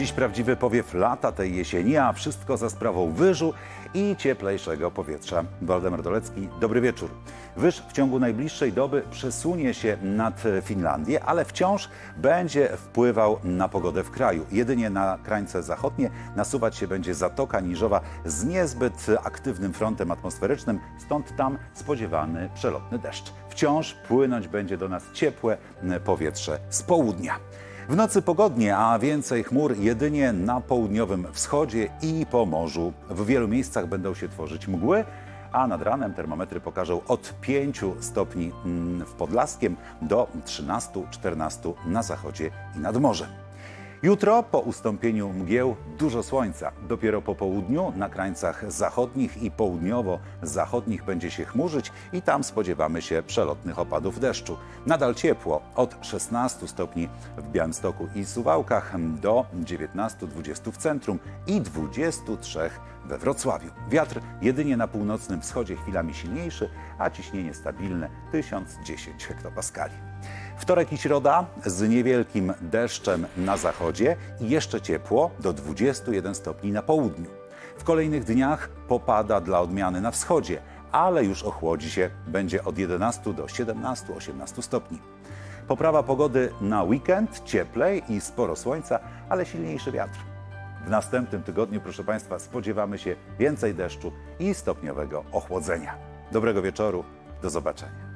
Dziś prawdziwy powiew lata tej jesieni, a wszystko za sprawą wyżu i cieplejszego powietrza. Waldemar Dolecki, dobry wieczór. Wyż w ciągu najbliższej doby przesunie się nad Finlandię, ale wciąż będzie wpływał na pogodę w kraju. Jedynie na krańce zachodnie nasuwać się będzie Zatoka Niżowa z niezbyt aktywnym frontem atmosferycznym, stąd tam spodziewany przelotny deszcz. Wciąż płynąć będzie do nas ciepłe powietrze z południa. W nocy pogodnie, a więcej chmur jedynie na południowym wschodzie i po morzu. W wielu miejscach będą się tworzyć mgły, a nad ranem termometry pokażą od 5 stopni mm, w Podlaskiem do 13-14 na zachodzie i nad morzem. Jutro po ustąpieniu mgieł dużo słońca. Dopiero po południu na krańcach zachodnich i południowo-zachodnich będzie się chmurzyć i tam spodziewamy się przelotnych opadów deszczu. Nadal ciepło od 16 stopni w Białymstoku i Suwałkach do 19-20 w centrum i 23 we Wrocławiu. Wiatr jedynie na północnym wschodzie chwilami silniejszy, a ciśnienie stabilne 1010 hektopaskali. Wtorek i środa z niewielkim deszczem na zachodzie i jeszcze ciepło do 21 stopni na południu. W kolejnych dniach popada dla odmiany na wschodzie, ale już ochłodzi się, będzie od 11 do 17-18 stopni. Poprawa pogody na weekend, cieplej i sporo słońca, ale silniejszy wiatr. W następnym tygodniu, proszę Państwa, spodziewamy się więcej deszczu i stopniowego ochłodzenia. Dobrego wieczoru, do zobaczenia.